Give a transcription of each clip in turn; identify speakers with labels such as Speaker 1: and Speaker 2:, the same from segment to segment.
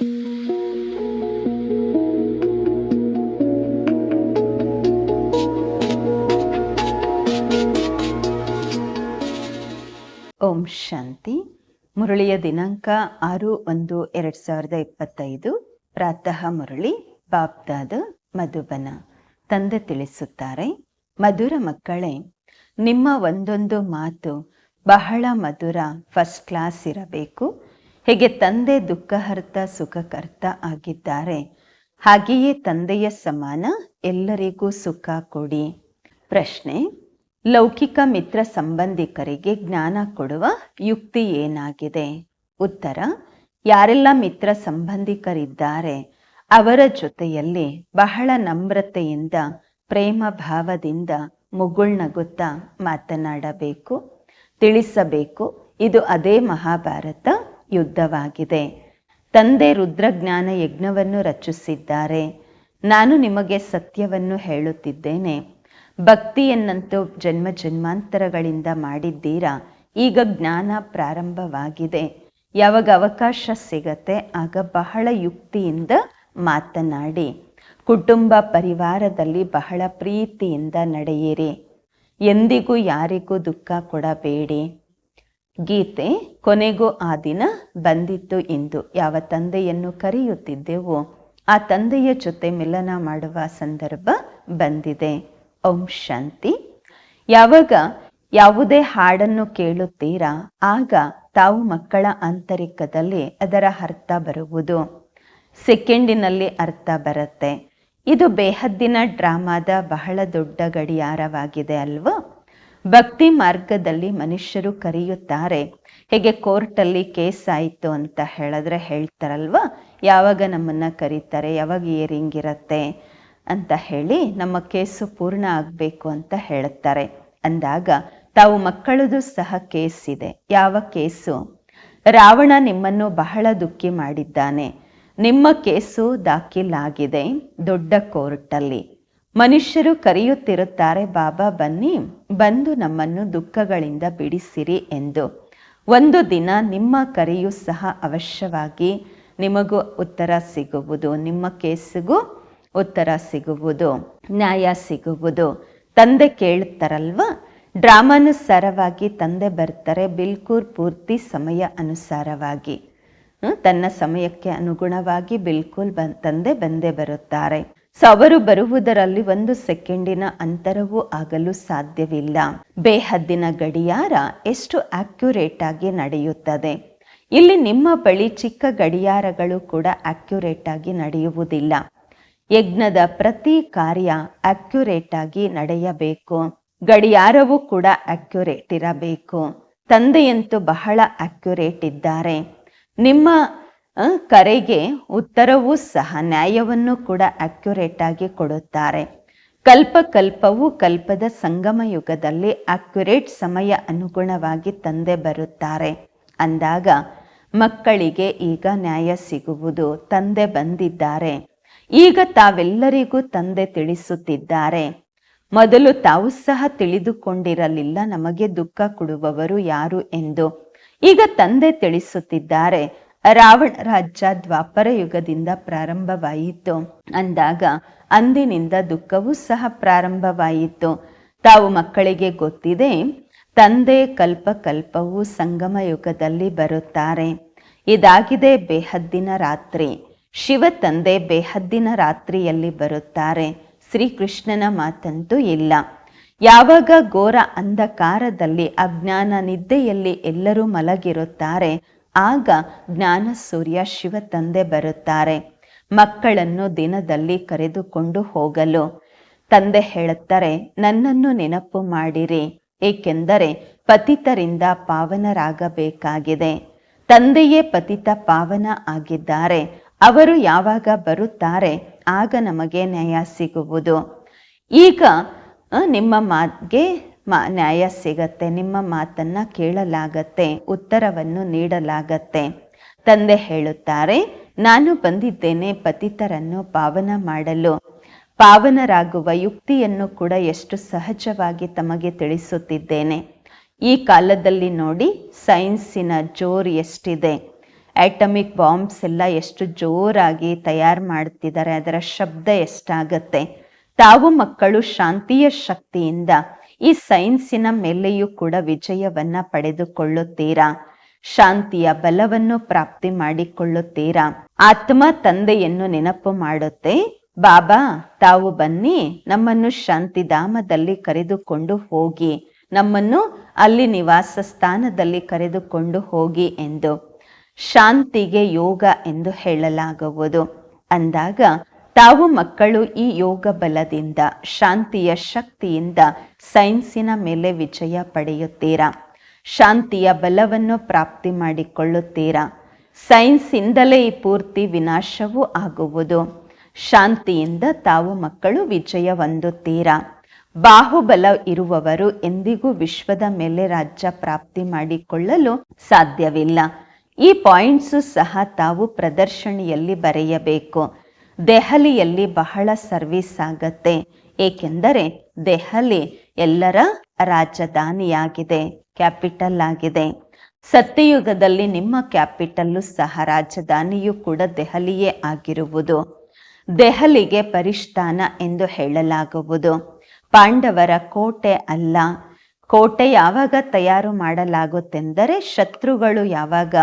Speaker 1: ಓಂ ಶಾಂತಿ. ಮುರಳಿಯ ದಿನಾಂಕ ಆರು ಒಂದು ಎರಡ್ ಸಾವಿರದ ಇಪ್ಪತ್ತೈದು. ಪ್ರಾತಃ ಮುರಳಿ ಬಾಬ್ದಾದ ಮಧುಬನ. ತಂದೆ ತಿಳಿಸುತ್ತಾರೆ, ಮಧುರ ಮಕ್ಕಳೇ, ನಿಮ್ಮ ಒಂದೊಂದು ಮಾತು ಬಹಳ ಮಧುರ ಫಸ್ಟ್ ಕ್ಲಾಸ್ ಇರಬೇಕು. ಹೇಗೆ ತಂದೆ ದುಃಖಹರ್ತ ಸುಖಕರ್ತ ಆಗಿದ್ದಾರೆ. ಹಾಗೆಯೇ ತಂದೆಯ ಸಮಾನ ಎಲ್ಲರಿಗೂ ಸುಖ ಕೊಡಿ. ಪ್ರಶ್ನೆ, ಲೌಕಿಕ ಮಿತ್ರ ಸಂಬಂಧಿಕರಿಗೆ ಜ್ಞಾನ ಕೊಡುವ ಯುಕ್ತಿ ಏನಾಗಿದೆ? ಉತ್ತರ, ಯಾರೆಲ್ಲ ಮಿತ್ರ ಸಂಬಂಧಿಕರಿದ್ದಾರೆ, ಅವರ ಜೊತೆಯಲ್ಲಿ ಬಹಳ ನಮ್ರತೆಯಿಂದ, ಪ್ರೇಮ ಭಾವದಿಂದ ಮುಗುಳ್ನಗುತ್ತಾ ಮಾತನಾಡಬೇಕು, ತಿಳಿಸಬೇಕು. ಇದು ಅದೇ ಮಹಾಭಾರತ. ಯುದ್ಧವಾಗಿದೆ. ತಂದೆ ರುದ್ರಜ್ಞಾನ ಯಜ್ಞವನ್ನು ರಚಿಸಿದ್ದಾರೆ. ನಾನು ನಿಮಗೆ ಸತ್ಯವನ್ನು ಹೇಳುತ್ತಿದ್ದೇನೆ. ಭಕ್ತಿಯನ್ನಂತೂ ಜನ್ಮ ಜನ್ಮಾಂತರಗಳಿಂದ ಮಾಡಿದ್ದೀರಾ? ಈಗ ಜ್ಞಾನ ಪ್ರಾರಂಭವಾಗಿದೆ. ಯಾವಾಗ ಅವಕಾಶ ಸಿಗತ್ತೆ, ಆಗ ಬಹಳ ಯುಕ್ತಿಯಿಂದ ಮಾತನಾಡಿ. ಕುಟುಂಬ ಪರಿವಾರದಲ್ಲಿ ಬಹಳ ಪ್ರೀತಿಯಿಂದ ನಡೆಯಿರಿ. ಎಂದಿಗೂ ಯಾರಿಗೂ ದುಃಖ ಕೊಡಬೇಡಿ. ಗೀತೆ ಕೊನೆಗೂ ಆ ದಿನ ಬಂದಿತ್ತು ಎಂದು ಯಾವ ತಂದೆಯನ್ನು ಕರೆಯುತ್ತಿದ್ದೆವೋ ಆ ತಂದೆಯ ಜೊತೆ ಮಿಲನ ಮಾಡುವ ಸಂದರ್ಭ ಬಂದಿದೆ. ಓಂ ಶಾಂತಿ. ಯಾವಾಗ ಯಾವುದೇ ಹಾಡನ್ನು ಕೇಳುತ್ತೀರಾ, ಆಗ ತಾವು ಮಕ್ಕಳ ಆಂತರಿಕದಲ್ಲಿ ಅದರ ಅರ್ಥ ಬರುವುದು. ಸೆಕೆಂಡಿನಲ್ಲಿ ಅರ್ಥ ಬರುತ್ತೆ. ಇದು ಬೇಹದ್ದಿನ ಡ್ರಾಮಾದ ಬಹಳ ದೊಡ್ಡ ಗಡಿಯಾರವಾಗಿದೆ ಅಲ್ವಾ? ಭಕ್ತಿ ಮಾರ್ಗದಲ್ಲಿ ಮನುಷ್ಯರು ಕರೆಯುತ್ತಾರೆ. ಹೇಗೆ ಕೋರ್ಟಲ್ಲಿ ಕೇಸ್ ಆಯಿತು ಅಂತ ಹೇಳಿದ್ರೆ ಹೇಳ್ತಾರಲ್ವಾ? ಯಾವಾಗ ನಮ್ಮನ್ನ ಕರೀತಾರೆ? ಯಾವಾಗ ಇಯರಿಂಗ್ ಇರತ್ತೆ ಅಂತ ಹೇಳಿ ನಮ್ಮ ಕೇಸು ಪೂರ್ಣ ಆಗಬೇಕು ಅಂತ ಹೇಳುತ್ತಾರೆ ಅಂದಾಗ ತಾವು ಮಕ್ಕಳದು ಸಹ ಕೇಸ್ ಇದೆ ಯಾವ ಕೇಸು? ರಾವಣ ನಿಮ್ಮನ್ನು ಬಹಳ ದುಃಖಿ ಮಾಡಿದ್ದಾನೆ. ನಿಮ್ಮ ಕೇಸು ದಾಖಲಾಗಿದೆ ದೊಡ್ಡ ಕೋರ್ಟಲ್ಲಿ. ಮನುಷ್ಯರು ಕರೆಯುತ್ತಿರುತ್ತಾರೆ, ಬಾಬಾ ಬನ್ನಿ ಬಂದು ನಮ್ಮನ್ನು ದುಃಖಗಳಿಂದ ಬಿಡಿಸಿರಿ ಎಂದು. ಒಂದು ದಿನ ನಿಮ್ಮ ಕರೆಯು ಸಹ ಅವಶ್ಯವಾಗಿ ನಿಮಗೂ ಉತ್ತರ ಸಿಗುವುದು, ನಿಮ್ಮ ಕೇಸಿಗೂ ಉತ್ತರ ಸಿಗುವುದು, ನ್ಯಾಯ ಸಿಗುವುದು. ತಂದೆ ಕೇಳುತ್ತಾರಲ್ವ? ಡ್ರಾಮಾನುಸಾರವಾಗಿ ತಂದೆ ಬರ್ತಾರೆ, ಬಿಲ್ಕೂರ್ ಪೂರ್ತಿ ಸಮಯ ಅನುಸಾರವಾಗಿ. ತನ್ನ ಸಮಯಕ್ಕೆ ಅನುಗುಣವಾಗಿ ಬಿಲ್ಕುಲ್ ಬನ್ ತಂದೆ ಬಂದೇ ಬರುತ್ತಾರೆ. ಸೊ ಅವರು ಬರುವುದರಲ್ಲಿ ಒಂದು ಸೆಕೆಂಡಿನ ಅಂತರವೂ ಆಗಲು ಸಾಧ್ಯವಿಲ್ಲ. ಬೇಹದ್ದಿನ ಗಡಿಯಾರ ಎಷ್ಟು ಆಕ್ಯುರೇಟ್ ಆಗಿ ನಡೆಯುತ್ತದೆ? ಇಲ್ಲಿ ನಿಮ್ಮ ಬಳಿ ಚಿಕ್ಕ ಗಡಿಯಾರಗಳು ಕೂಡ ಅಕ್ಯುರೇಟ್ ಆಗಿ ನಡೆಯುವುದಿಲ್ಲ. ಯಜ್ಞದ ಪ್ರತಿ ಕಾರ್ಯ ಅಕ್ಯುರೇಟ್ ಆಗಿ ನಡೆಯಬೇಕು. ಗಡಿಯಾರವೂ ಕೂಡ ಅಕ್ಯುರೇಟ್ ಇರಬೇಕು. ತಂದೆಯಂತೂ ಬಹಳ ಅಕ್ಯುರೇಟ್ ಇದ್ದಾರೆ. ನಿಮ್ಮ ಕರೆಗೆ ಉತ್ತರವೂ ಸಹ ನ್ಯಾಯವನ್ನು ಕೂಡ ಅಕ್ಯುರೇಟ್ ಆಗಿ ಕೊಡುತ್ತಾರೆ. ಕಲ್ಪ ಕಲ್ಪವು ಕಲ್ಪದ ಸಂಗಮ ಯುಗದಲ್ಲಿ ಅಕ್ಯುರೇಟ್ ಸಮಯ ಅನುಗುಣವಾಗಿ ತಂದೆ ಬರುತ್ತಾರೆ. ಅಂದಾಗ ಮಕ್ಕಳಿಗೆ ಈಗ ನ್ಯಾಯ ಸಿಗುವುದು ತಂದೆ ಬಂದಿದ್ದಾರೆ. ಈಗ ತಾವೆಲ್ಲರಿಗೂ ತಂದೆ ತಿಳಿಸುತ್ತಿದ್ದಾರೆ. ಮೊದಲು ತಾವು ಸಹ ತಿಳಿದುಕೊಂಡಿರಲಿಲ್ಲ, ನಮಗೆ ದುಃಖ ಕೊಡುವವರು ಯಾರು ಎಂದು. ಈಗ ತಂದೆ ತಿಳಿಸುತ್ತಿದ್ದಾರೆ. ರಾವಣ ರಾಜ್ಯ ದ್ವಾಪರ ಯುಗದಿಂದ ಪ್ರಾರಂಭವಾಯಿತು. ಅಂದಾಗ ಅಂದಿನಿಂದ ದುಃಖವೂ ಸಹ ಪ್ರಾರಂಭವಾಯಿತು. ತಾವು ಮಕ್ಕಳಿಗೆ ಗೊತ್ತಿದೆ, ತಂದೆ ಕಲ್ಪ ಕಲ್ಪವು ಸಂಗಮ ಯುಗದಲ್ಲಿ ಬರುತ್ತಾರೆ. ಇದಾಗಿದೆ ಬೇಹದ್ದಿನ ರಾತ್ರಿ. ಶಿವ ತಂದೆ ಬೇಹದ್ದಿನ ರಾತ್ರಿಯಲ್ಲಿ ಬರುತ್ತಾರೆ. ಶ್ರೀಕೃಷ್ಣನ ಮಾತಂತೂ ಇಲ್ಲ. ಯಾವಾಗ ಘೋರ ಅಂಧಕಾರದಲ್ಲಿ ಅಜ್ಞಾನ ನಿದ್ದೆಯಲ್ಲಿ ಎಲ್ಲರೂ ಮಲಗಿರುತ್ತಾರೆ ಆಗ ಜ್ಞಾನ ಸೂರ್ಯ ಶಿವ ತಂದೆ ಬರುತ್ತಾರೆ. ಮಕ್ಕಳನ್ನು ದಿನದಲ್ಲಿ ಕರೆದುಕೊಂಡು ಹೋಗಲು. ತಂದೆ ಹೇಳುತ್ತಾರೆ, ನನ್ನನ್ನು ನೆನಪು ಮಾಡಿರಿ, ಏಕೆಂದರೆ ಪತಿತರಿಂದ ಪಾವನರಾಗಬೇಕಾಗಿದೆ. ತಂದೆಯೇ ಪತಿತ ಪಾವನ ಆಗಿದ್ದಾರೆ. ಅವರು ಯಾವಾಗ ಬರುತ್ತಾರೆ, ಆಗ ನಮಗೆ ನ್ಯಾಯ ಸಿಗುವುದು. ಈಗ ನಿಮ್ಮ ಮಾತಿಗೆ ಮಾ ನ್ಯಾಯ ಸಿಗತ್ತೆ, ನಿಮ್ಮ ಮಾತನ್ನ ಕೇಳಲಾಗತ್ತೆ, ಉತ್ತರವನ್ನು ನೀಡಲಾಗತ್ತೆ. ತಂದೆ ಹೇಳುತ್ತಾರೆ, ನಾನು ಬಂದಿದ್ದೇನೆ ಪತಿತರನ್ನು ಪಾವನ ಮಾಡಲು. ಪಾವನರಾಗುವ ಯುಕ್ತಿಯನ್ನು ಕೂಡ ಎಷ್ಟು ಸಹಜವಾಗಿ ತಮಗೆ ತಿಳಿಸುತ್ತಿದ್ದೇನೆ. ಈ ಕಾಲದಲ್ಲಿ ನೋಡಿ, ಸೈನ್ಸಿನ ಜೋರು ಎಷ್ಟಿದೆ. ಆಟಮಿಕ್ ಬಾಂಬ್ಸ್ ಎಲ್ಲ ಎಷ್ಟು ಜೋರಾಗಿ ತಯಾರು ಮಾಡ್ತಿದ್ದಾರೆ, ಅದರ ಶಬ್ದ ಎಷ್ಟಾಗತ್ತೆ. ತಾವು ಮಕ್ಕಳು ಶಾಂತಿಯ ಶಕ್ತಿಯಿಂದ ಈ ಸೈನ್ಸಿನ ಮೇಲೆಯೂ ಕೂಡ ವಿಜಯವನ್ನ ಪಡೆದುಕೊಳ್ಳುತ್ತೀರಾ? ಶಾಂತಿಯ ಬಲವನ್ನು ಪ್ರಾಪ್ತಿ ಮಾಡಿಕೊಳ್ಳುತ್ತೀರಾ? ಆತ್ಮ ತಂದೆಯನ್ನು ನೆನಪು ಮಾಡುತ್ತೆ. ಬಾಬಾ, ತಾವು ಬನ್ನಿ, ನಮ್ಮನ್ನು ಶಾಂತಿಧಾಮದಲ್ಲಿ ಕರೆದುಕೊಂಡು ಹೋಗಿ, ನಮ್ಮನ್ನು ಅಲ್ಲಿ ನಿವಾಸ ಸ್ಥಾನದಲ್ಲಿ ಕರೆದುಕೊಂಡು ಹೋಗಿ ಎಂದು. ಶಾಂತಿಗೆ ಯೋಗ ಎಂದು ಹೇಳಲಾಗುವುದು. ಅಂದಾಗ ತಾವು ಮಕ್ಕಳು ಈ ಯೋಗ ಬಲದಿಂದ ಶಾಂತಿಯ ಶಕ್ತಿಯಿಂದ ಸೈನ್ಸಿನ ಮೇಲೆ ವಿಜಯ ಪಡೆಯುತ್ತೀರಾ? ಶಾಂತಿಯ ಬಲವನ್ನು ಪ್ರಾಪ್ತಿ ಮಾಡಿಕೊಳ್ಳುತ್ತೀರಾ? ಸೈನ್ಸಿಂದಲೇ ಈ ಪೂರ್ತಿ ವಿನಾಶವೂ ಆಗುವುದು. ಶಾಂತಿಯಿಂದ ತಾವು ಮಕ್ಕಳು ವಿಜಯ ಹೊಂದುತ್ತೀರಾ? ಬಾಹುಬಲ ಇರುವವರು ಎಂದಿಗೂ ವಿಶ್ವದ ಮೇಲೆ ರಾಜ್ಯ ಪ್ರಾಪ್ತಿ ಮಾಡಿಕೊಳ್ಳಲು ಸಾಧ್ಯವಿಲ್ಲ. ಈ ಪಾಯಿಂಟ್ಸು ಸಹ ತಾವು ಪ್ರದರ್ಶನಿಯಲ್ಲಿ ಬರೆಯಬೇಕು. ದೆಹಲಿಯಲ್ಲಿ ಬಹಳ ಸರ್ವಿಸ್ ಆಗತ್ತೆ. ಏಕೆಂದರೆ ದೆಹಲಿ ಎಲ್ಲರ ರಾಜಧಾನಿಯಾಗಿದೆ, ಕ್ಯಾಪಿಟಲ್ ಆಗಿದೆ. ಸತ್ಯಯುಗದಲ್ಲಿ ನಿಮ್ಮ ಕ್ಯಾಪಿಟಲ್ಲು ಸಹ ರಾಜಧಾನಿಯೂ ಕೂಡ ದೆಹಲಿಯೇ ಆಗಿರುವುದು. ದೆಹಲಿಗೆ ಪರಿಷ್ಠಾನ ಎಂದು ಹೇಳಲಾಗುವುದು. ಪಾಂಡವರ ಕೋಟೆ ಅಲ್ಲ. ಕೋಟೆ ಯಾವಾಗ ತಯಾರು ಮಾಡಲಾಗುತ್ತೆಂದರೆ ಶತ್ರುಗಳು ಯಾವಾಗ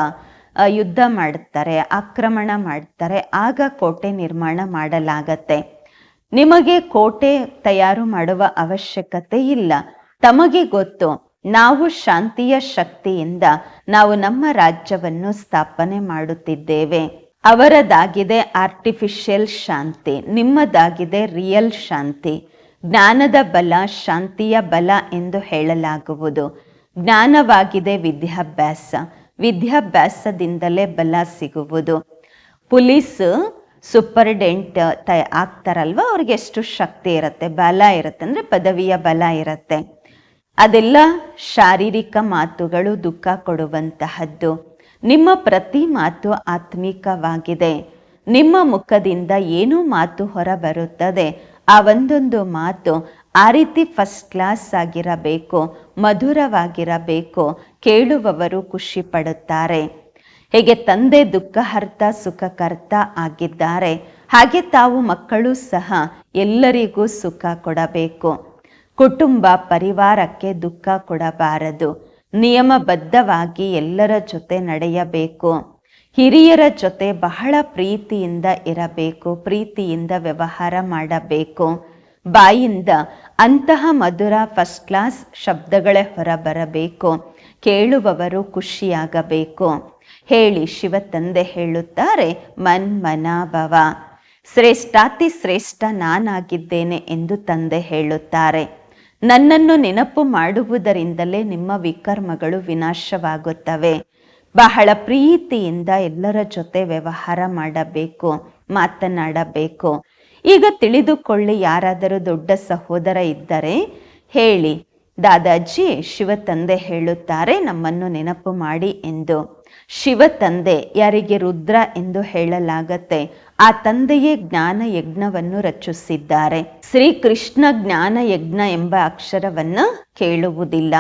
Speaker 1: ಯುದ್ಧ ಮಾಡುತ್ತಾರೆ ಆಕ್ರಮಣ ಮಾಡ್ತಾರೆ, ಆಗ ಕೋಟೆ ನಿರ್ಮಾಣ ಮಾಡಲಾಗತ್ತೆ. ನಿಮಗೆ ಕೋಟೆ ತಯಾರು ಮಾಡುವ ಅವಶ್ಯಕತೆ ಇಲ್ಲ. ತಮಗೆ ಗೊತ್ತು, ನಾವು ಶಾಂತಿಯ ಶಕ್ತಿಯಿಂದ ನಾವು ನಮ್ಮ ರಾಜ್ಯವನ್ನು ಸ್ಥಾಪನೆ ಮಾಡುತ್ತಿದ್ದೇವೆ. ಅವರದಾಗಿದೆ ಆರ್ಟಿಫಿಷಿಯಲ್ ಶಾಂತಿ, ನಿಮ್ಮದಾಗಿದೆ ರಿಯಲ್ ಶಾಂತಿ. ಜ್ಞಾನದ ಬಲ, ಶಾಂತಿಯ ಬಲ ಎಂದು ಹೇಳಲಾಗುವುದು. ಜ್ಞಾನವಾಗಿದೆ ವಿದ್ಯಾಭ್ಯಾಸ. ವಿದ್ಯಾಭ್ಯಾಸದಿಂದಲೇ ಬಲ ಸಿಗುವುದು. ಪೊಲೀಸ್ ಸೂಪರ್ಡೆಂಟ್ ತ ಆಗ್ತಾರಲ್ವ? ಅವ್ರಿಗೆ ಎಷ್ಟು ಶಕ್ತಿ ಇರುತ್ತೆ? ಬಲ ಇರುತ್ತೆ ಅಂದ್ರೆ ಪದವಿಯ ಬಲ ಇರುತ್ತೆ. ಅದೆಲ್ಲ ಶಾರೀರಿಕ ಮಾತುಗಳು ದುಃಖ ಕೊಡುವಂತಹದ್ದು. ನಿಮ್ಮ ಪ್ರತಿ ಮಾತು ಆತ್ಮಿಕವಾಗಿದೆ. ನಿಮ್ಮ ಮುಖದಿಂದ ಏನು ಮಾತು ಹೊರಬರುತ್ತದೆ? ಆ ಒಂದೊಂದು ಮಾತು ಆ ರೀತಿ ಫಸ್ಟ್ ಕ್ಲಾಸ್ ಆಗಿರಬೇಕು, ಮಧುರವಾಗಿರಬೇಕು. ಕೇಳುವವರು ಖುಷಿ ಪಡುತ್ತಾರೆ ಹೇಗೆ ತಂದೆ ದುಃಖಹರ್ತ ಸುಖಕರ್ತ ಆಗಿದ್ದಾರೆ, ಹಾಗೆ ತಾವು ಮಕ್ಕಳು ಸಹ ಎಲ್ಲರಿಗೂ ಸುಖ ಕೊಡಬೇಕು. ಕುಟುಂಬ ಪರಿವಾರಕ್ಕೆ ದುಃಖ ಕೊಡಬಾರದು. ನಿಯಮಬದ್ಧವಾಗಿ ಎಲ್ಲರ ಜೊತೆ ನಡೆಯಬೇಕು. ಹಿರಿಯರ ಜೊತೆ ಬಹಳ ಪ್ರೀತಿಯಿಂದ ಇರಬೇಕು, ಪ್ರೀತಿಯಿಂದ ವ್ಯವಹಾರ ಮಾಡಬೇಕು. ಬಾಯಿಂದ ಅಂತಹ ಮಧುರ ಫಸ್ಟ್ ಕ್ಲಾಸ್ ಶಬ್ದಗಳೇ ಹೊರಬರಬೇಕು. ಕೇಳುವವರು ಖುಷಿಯಾಗಬೇಕು. ಹೇಳಿ ಶಿವ ತಂದೆ ಹೇಳುತ್ತಾರೆ ಮನ್ ಮನ ಶ್ರೇಷ್ಠಾತಿ ಶ್ರೇಷ್ಠ ನಾನಾಗಿದ್ದೇನೆ ಎಂದು ತಂದೆ ಹೇಳುತ್ತಾರೆ. ನನ್ನನ್ನು ನೆನಪು ಮಾಡುವುದರಿಂದಲೇ ನಿಮ್ಮ ವಿಕರ್ಮಗಳು ವಿನಾಶವಾಗುತ್ತವೆ. ಬಹಳ ಪ್ರೀತಿಯಿಂದ ಎಲ್ಲರ ಜೊತೆ ವ್ಯವಹಾರ ಮಾಡಬೇಕು, ಮಾತನಾಡಬೇಕು. ಈಗ ತಿಳಿದುಕೊಳ್ಳಿ ಯಾರಾದರೂ ದೊಡ್ಡ ಸಹೋದರ ಇದ್ದರೆ, ಹೇಳಿ ದಾದಾಜಿ ಶಿವ ತಂದೆ ಹೇಳುತ್ತಾರೆ, ನಮ್ಮನ್ನು ನೆನಪು ಮಾಡಿ ಎಂದು. ಶಿವ ತಂದೆ, ಯಾರಿಗೆ ರುದ್ರ ಎಂದು ಹೇಳಲಾಗತ್ತೆ, ಆ ತಂದೆಯೇ ಜ್ಞಾನ ಯಜ್ಞವನ್ನು ರಚಿಸಿದ್ದಾರೆ. ಶ್ರೀಕೃಷ್ಣ ಜ್ಞಾನ ಯಜ್ಞ ಎಂಬ ಅಕ್ಷರವನ್ನು ಕೇಳುವುದಿಲ್ಲ.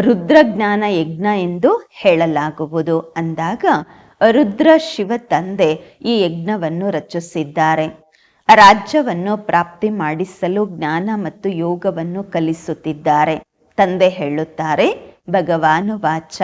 Speaker 1: ರುದ್ರ ಜ್ಞಾನ ಯಜ್ಞ ಎಂದು ಹೇಳಲಾಗುವುದು. ಅಂದಾಗ ರುದ್ರ ಶಿವ ತಂದೆ ಈ ಯಜ್ಞವನ್ನು ರಚಿಸಿದ್ದಾರೆ. ರಾಜ್ಯವನ್ನು ಪ್ರಾಪ್ತಿ ಮಾಡಿಸಲು ಜ್ಞಾನ ಮತ್ತು ಯೋಗವನ್ನು ಕಲಿಸುತ್ತಿದ್ದಾರೆ. ತಂದೆ ಹೇಳುತ್ತಾರೆ, ಭಗವಾನು ವಾಚ,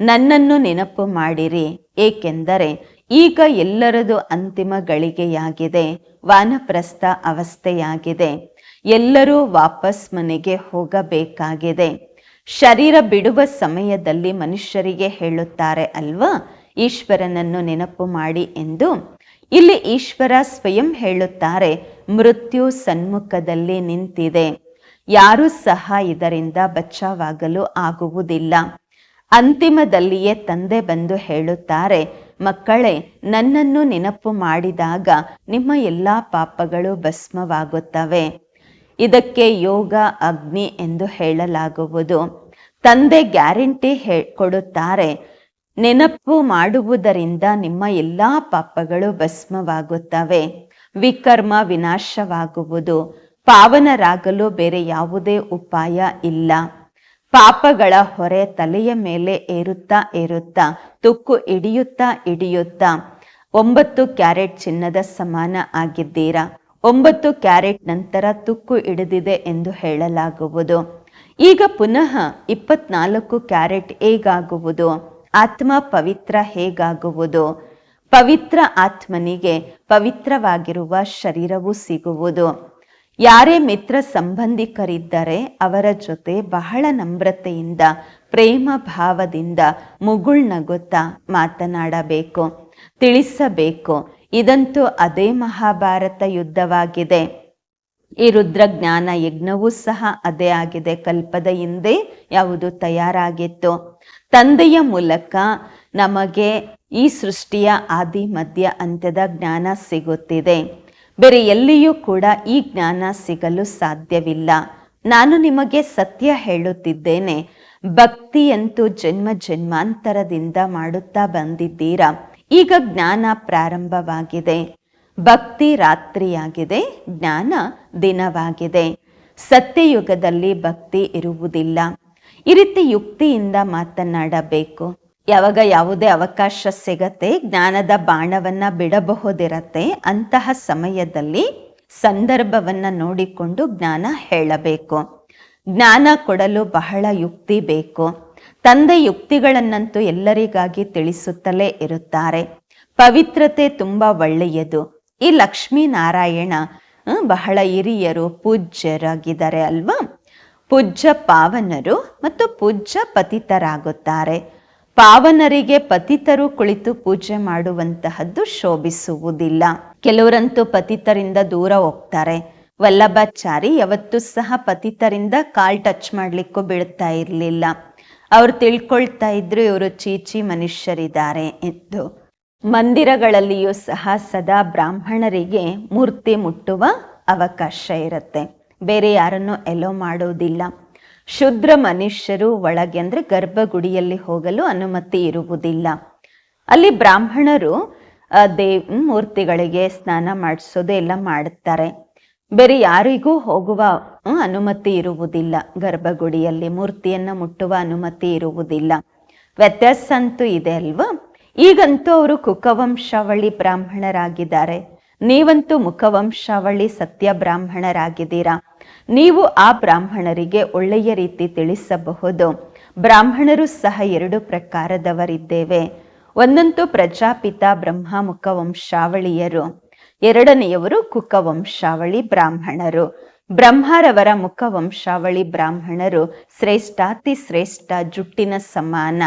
Speaker 1: ನನ್ನನ್ನು ನೆನಪು ಮಾಡಿರಿ. ಏಕೆಂದರೆ ಈಗ ಎಲ್ಲರದು ಅಂತಿಮ ಗಳಿಗೆಯಾಗಿದೆ, ವಾನಪ್ರಸ್ಥ ಅವಸ್ಥೆಯಾಗಿದೆ. ಎಲ್ಲರೂ ವಾಪಸ್ ಮನೆಗೆ ಹೋಗಬೇಕಾಗಿದೆ. ಶರೀರ ಬಿಡುವ ಸಮಯದಲ್ಲಿ ಮನುಷ್ಯರಿಗೆ ಹೇಳುತ್ತಾರೆ, ಅಲ್ವಾ? ಈಶ್ವರನನ್ನು ನೆನಪು ಮಾಡಿ ಎಂದು ಇಲ್ಲಿ ಈಶ್ವರ ಸ್ವಯಂ ಹೇಳುತ್ತಾರೆ, ಮೃತ್ಯು ಸನ್ಮುಖದಲ್ಲಿ ನಿಂತಿದೆ. ಯಾರೂ ಸಹ ಇದರಿಂದ ಬಚಾವಾಗಲು ಆಗುವುದಿಲ್ಲ. ಅಂತಿಮದಲ್ಲಿಯೇ ತಂದೆ ಬಂದು ಹೇಳುತ್ತಾರೆ, ಮಕ್ಕಳೇ, ನನ್ನನ್ನು ನೆನಪು ಮಾಡಿದಾಗ ನಿಮ್ಮ ಎಲ್ಲಾ ಪಾಪಗಳು ಭಸ್ಮವಾಗುತ್ತವೆ. ಇದಕ್ಕೆ ಯೋಗ, ಅಗ್ನಿ ಎಂದು ಹೇಳಲಾಗುವುದು. ತಂದೆ ಗ್ಯಾರಂಟಿ ಹೇ, ಕೊಡುತ್ತಾರೆ ನೆನಪು ಮಾಡುವುದರಿಂದ ನಿಮ್ಮ ಎಲ್ಲಾ ಪಾಪಗಳು ಭಸ್ಮವಾಗುತ್ತವೆ. ವಿಕರ್ಮ ವಿನಾಶವಾಗುವುದು. ಪಾವನರಾಗಲು ಬೇರೆ ಯಾವುದೇ ಉಪಾಯ ಇಲ್ಲ. ಪಾಪಗಳ ಹೊರೆ ತಲೆಯ ಮೇಲೆ ಏರುತ್ತಾ ಏರುತ್ತಾ, ತುಕ್ಕು ಹಿಡಿಯುತ್ತಾ ಹಿಡಿಯುತ್ತಾ, ಒಂಬತ್ತು ಕ್ಯಾರೆಟ್ ಚಿನ್ನದ ಸಮಾನ ಆಗಿದ್ದೀರಾ? ಒಂಬತ್ತು ಕ್ಯಾರೆಟ್ ನಂತರ ತುಕ್ಕು ಹಿಡಿದಿದೆ ಎಂದು ಹೇಳಲಾಗುವುದು. ಈಗ ಪುನಃ ಇಪ್ಪತ್ನಾಲ್ಕು ಕ್ಯಾರೆಟ್ ಹೇಗಾಗುವುದು? ಆತ್ಮ ಪವಿತ್ರ ಹೇಗಾಗುವುದು? ಪವಿತ್ರ ಆತ್ಮನಿಗೆ ಪವಿತ್ರವಾಗಿರುವ ಶರೀರವು ಸಿಗುವುದು. ಯಾರೇ ಮಿತ್ರ ಸಂಬಂಧಿಕರಿದ್ದರೆ ಅವರ ಜೊತೆ ಬಹಳ ನಮ್ರತೆಯಿಂದ, ಪ್ರೇಮ ಭಾವದಿಂದ ಮುಗುಳ್ನಗುತ್ತಾ ಮಾತನಾಡಬೇಕು, ತಿಳಿಸಬೇಕು. ಇದಂತೂ ಅದೇ ಮಹಾಭಾರತ ಯುದ್ಧವಾಗಿದೆ. ಈ ರುದ್ರಜ್ಞಾನ ಯಜ್ಞವೂ ಸಹ ಅದೇ ಆಗಿದೆ. ಕಲ್ಪದ ಹಿಂದೆ ಯಾವುದು ತಯಾರಾಗಿತ್ತು? ತಂದೆಯ ಮೂಲಕ ನಮಗೆ ಈ ಸೃಷ್ಟಿಯ ಆದಿ, ಮಧ್ಯ, ಅಂತ್ಯದ ಜ್ಞಾನ ಸಿಗುತ್ತಿದೆ. ಬೇರೆ ಎಲ್ಲಿಯೂ ಕೂಡ ಈ ಜ್ಞಾನ ಸಿಗಲು ಸಾಧ್ಯವಿಲ್ಲ. ನಾನು ನಿಮಗೆ ಸತ್ಯ ಹೇಳುತ್ತಿದ್ದೇನೆ. ಭಕ್ತಿಯಂತೂ ಜನ್ಮ ಜನ್ಮಾಂತರದಿಂದ ಮಾಡುತ್ತಾ ಬಂದಿದ್ದೀರಾ? ಈಗ ಜ್ಞಾನ ಪ್ರಾರಂಭವಾಗಿದೆ. ಭಕ್ತಿ ರಾತ್ರಿಯಾಗಿದೆ, ಜ್ಞಾನ ದಿನವಾಗಿದೆ. ಸತ್ಯಯುಗದಲ್ಲಿ ಭಕ್ತಿ ಇರುವುದಿಲ್ಲ. ಈ ರೀತಿ ಯುಕ್ತಿಯಿಂದ ಮಾತನಾಡಬೇಕು. ಯಾವಾಗ ಯಾವುದೇ ಅವಕಾಶ ಸಿಗತ್ತೆ, ಜ್ಞಾನದ ಬಾಣವನ್ನ ಬಿಡಬಹುದಿರತ್ತೆ, ಅಂತಹ ಸಮಯದಲ್ಲಿ ಸಂದರ್ಭವನ್ನ ನೋಡಿಕೊಂಡು ಜ್ಞಾನ ಹೇಳಬೇಕು. ಜ್ಞಾನ ಕೊಡಲು ಬಹಳ ಯುಕ್ತಿ ಬೇಕು. ತಂದೆ ಯುಕ್ತಿಗಳನ್ನಂತೂ ಎಲ್ಲರಿಗಾಗಿ ತಿಳಿಸುತ್ತಲೇ ಇರುತ್ತಾರೆ. ಪವಿತ್ರತೆ ತುಂಬಾ ಒಳ್ಳೆಯದು. ಈ ಲಕ್ಷ್ಮೀನಾರಾಯಣ ನಾರಾಯಣ ಬಹಳ ಹಿರಿಯರು, ಪೂಜ್ಯರಾಗಿದ್ದಾರೆ ಅಲ್ವಾ? ಪೂಜ್ಯ ಪಾವನರು ಮತ್ತು ಪೂಜ್ಯ ಪತಿತರಾಗುತ್ತಾರೆ. ಪಾವನರಿಗೆ ಪತಿತರು ಕುಳಿತು ಪೂಜೆ ಮಾಡುವಂತಹದ್ದು ಶೋಭಿಸುವುದಿಲ್ಲ. ಕೆಲವರಂತೂ ಪತಿತರಿಂದ ದೂರ ಹೋಗ್ತಾರೆ. ವಲ್ಲಭಾಚಾರಿ ಯಾವತ್ತೂ ಸಹ ಪತಿತರಿಂದ ಕಾಲ್ ಟಚ್ ಮಾಡ್ಲಿಕ್ಕೂ ಬೀಳ್ತಾ ಇರಲಿಲ್ಲ. ಅವ್ರು ತಿಳ್ಕೊಳ್ತಾ ಇದ್ರು ಇವರು ಚೀಚಿ ಮನುಷ್ಯರಿದ್ದಾರೆ ಎಂದು. ಮಂದಿರಗಳಲ್ಲಿಯೂ ಸಹ ಸದಾ ಬ್ರಾಹ್ಮಣರಿಗೆ ಮೂರ್ತಿ ಮುಟ್ಟುವ ಅವಕಾಶ ಇರುತ್ತೆ. ಬೇರೆ ಯಾರನ್ನು ಎಲ್ಲೋ ಮಾಡೋದಿಲ್ಲ. ಶುದ್ರ ಮನುಷ್ಯರು ಒಳಗೆ ಅಂದ್ರೆ ಗರ್ಭಗುಡಿಯಲ್ಲಿ ಹೋಗಲು ಅನುಮತಿ ಇರುವುದಿಲ್ಲ. ಅಲ್ಲಿ ಬ್ರಾಹ್ಮಣರು ದೇವ್ ಮೂರ್ತಿಗಳಿಗೆ ಸ್ನಾನ ಮಾಡಿಸೋದು ಎಲ್ಲ ಮಾಡುತ್ತಾರೆ ಬೇರೆ ಯಾರಿಗೂ ಹೋಗುವ ಅನುಮತಿ ಇರುವುದಿಲ್ಲ. ಗರ್ಭಗುಡಿಯಲ್ಲಿ ಮೂರ್ತಿಯನ್ನ ಮುಟ್ಟುವ ಅನುಮತಿ ಇರುವುದಿಲ್ಲ. ವ್ಯತ್ಯಾಸ ಅಂತೂ ಇದೆ ಅಲ್ವಾ? ಈಗಂತೂ ಅವರು ಕುಕವಂಶಾವಳಿ ಬ್ರಾಹ್ಮಣರಾಗಿದ್ದಾರೆ. ನೀವಂತೂ ಮುಖವಂಶಾವಳಿ ಸತ್ಯ ಬ್ರಾಹ್ಮಣರಾಗಿದ್ದೀರಾ? ನೀವು ಆ ಬ್ರಾಹ್ಮಣರಿಗೆ ಒಳ್ಳೆಯ ರೀತಿ ತಿಳಿಸಬಹುದು. ಬ್ರಾಹ್ಮಣರು ಸಹ ಎರಡು ಪ್ರಕಾರದವರಿದ್ದೇವೆ. ಒಂದಂತೂ ಪ್ರಜಾಪಿತ ಬ್ರಹ್ಮ ಮುಖವಂಶಾವಳಿಯರು ಎರಡನೆಯವರು ಕುಕವಂಶಾವಳಿ ಬ್ರಾಹ್ಮಣರು. ಬ್ರಹ್ಮರವರ ಮುಖವಂಶಾವಳಿ ಬ್ರಾಹ್ಮಣರು ಶ್ರೇಷ್ಠಾತಿ ಶ್ರೇಷ್ಠ ಜುಟ್ಟಿನ ಸಮಾನ.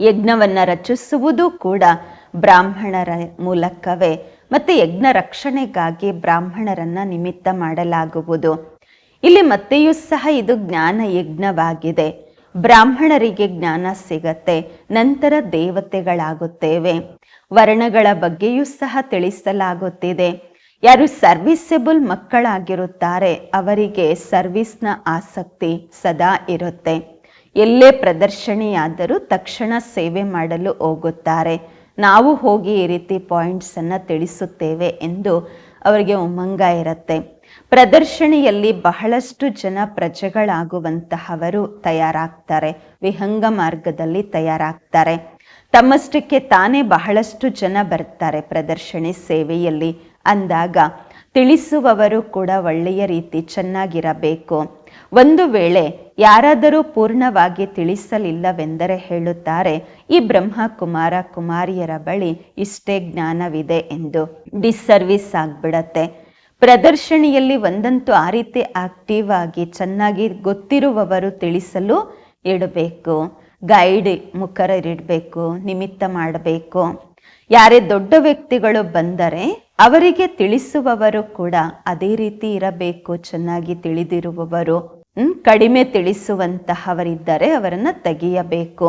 Speaker 1: ಯಜ್ಞವನ್ನ ರಚಿಸುವುದು ಕೂಡ ಬ್ರಾಹ್ಮಣರ ಮೂಲಕವೇ. ಮತ್ತೆ ಯಜ್ಞ ರಕ್ಷಣೆಗಾಗಿ ಬ್ರಾಹ್ಮಣರನ್ನ ನಿಮಿತ್ತ ಮಾಡಲಾಗುವುದು. ಇಲ್ಲಿ ಮತ್ತೆಯೂ ಸಹ ಇದು ಜ್ಞಾನ ಯಜ್ಞವಾಗಿದೆ. ಬ್ರಾಹ್ಮಣರಿಗೆ ಜ್ಞಾನ ಸಿಗತ್ತೆ, ನಂತರ ದೇವತೆಗಳಾಗುತ್ತೇವೆ. ವರ್ಣಗಳ ಬಗ್ಗೆಯೂ ಸಹ ತಿಳಿಸಲಾಗುತ್ತಿದೆ. ಯಾರು ಸರ್ವಿಸೆಬಲ್ ಮಕ್ಕಳಾಗಿರುತ್ತಾರೆ, ಅವರಿಗೆ ಸರ್ವಿಸ್ನ ಆಸಕ್ತಿ ಸದಾ ಇರುತ್ತೆ. ಎಲ್ಲೇ ಪ್ರದರ್ಶನಿಯಾದರೂ ತಕ್ಷಣ ಸೇವೆ ಮಾಡಲು ಹೋಗುತ್ತಾರೆ. ನಾವು ಹೋಗಿ ಈ ರೀತಿ ಪಾಯಿಂಟ್ಸನ್ನು ತಿಳಿಸುತ್ತೇವೆ ಎಂದು ಅವರಿಗೆ ಉಮಂಗ ಇರುತ್ತೆ. ಪ್ರದರ್ಶನಿಯಲ್ಲಿ ಬಹಳಷ್ಟು ಜನ ಪ್ರಜೆಗಳಾಗುವಂತಹವರು ತಯಾರಾಗ್ತಾರೆ, ವಿಹಂಗ ಮಾರ್ಗದಲ್ಲಿ ತಯಾರಾಗ್ತಾರೆ. ತಮ್ಮಷ್ಟಕ್ಕೆ ತಾನೇ ಬಹಳಷ್ಟು ಜನ ಬರ್ತಾರೆ ಪ್ರದರ್ಶನೆ ಸೇವೆಯಲ್ಲಿ. ಅಂದಾಗ ತಿಳಿಸುವವರು ಕೂಡ ಒಳ್ಳೆಯ ರೀತಿ ಚೆನ್ನಾಗಿರಬೇಕು. ಒಂದು ವೇಳೆ ಯಾರಾದರೂ ಪೂರ್ಣವಾಗಿ ತಿಳಿಸಲಿಲ್ಲವೆಂದರೆ ಹೇಳುತ್ತಾರೆ, ಈ ಬ್ರಹ್ಮ ಕುಮಾರ ಕುಮಾರಿಯರ ಬಳಿ ಇಷ್ಟೇ ಜ್ಞಾನವಿದೆ ಎಂದು. ಡಿಸ್ಸರ್ವಿಸ್ ಆಗ್ಬಿಡತ್ತೆ. ಪ್ರದರ್ಶನಿಯಲ್ಲಿ ಒಂದಂತೂ ಆ ರೀತಿ ಆಕ್ಟಿವ್ ಆಗಿ ಚೆನ್ನಾಗಿ ಗೊತ್ತಿರುವವರು ತಿಳಿಸಲು ಇಡಬೇಕು. ಗೈಡ್ ಮುಖರರಿಡಬೇಕು, ನಿಮಿತ್ತ ಮಾಡಬೇಕು. ಯಾರೇ ದೊಡ್ಡ ವ್ಯಕ್ತಿಗಳು ಬಂದರೆ ಅವರಿಗೆ ತಿಳಿಸುವವರು ಕೂಡ ಅದೇ ರೀತಿ ಇರಬೇಕು, ಚೆನ್ನಾಗಿ ತಿಳಿದಿರುವವರು. ಕಡಿಮೆ ತಿಳಿಸುವಂತಹವರಿದ್ದರೆ ಅವರನ್ನು ತೆಗೆಯಬೇಕು.